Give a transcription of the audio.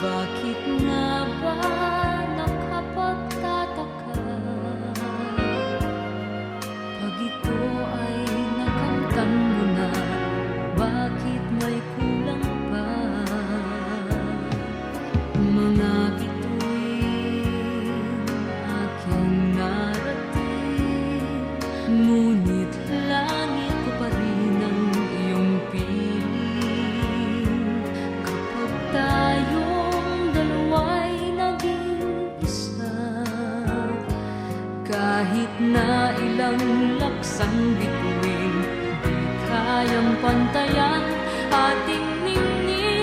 Bucky. Kahit na ilang laksang bituin Di kayang pantayan ating ningning.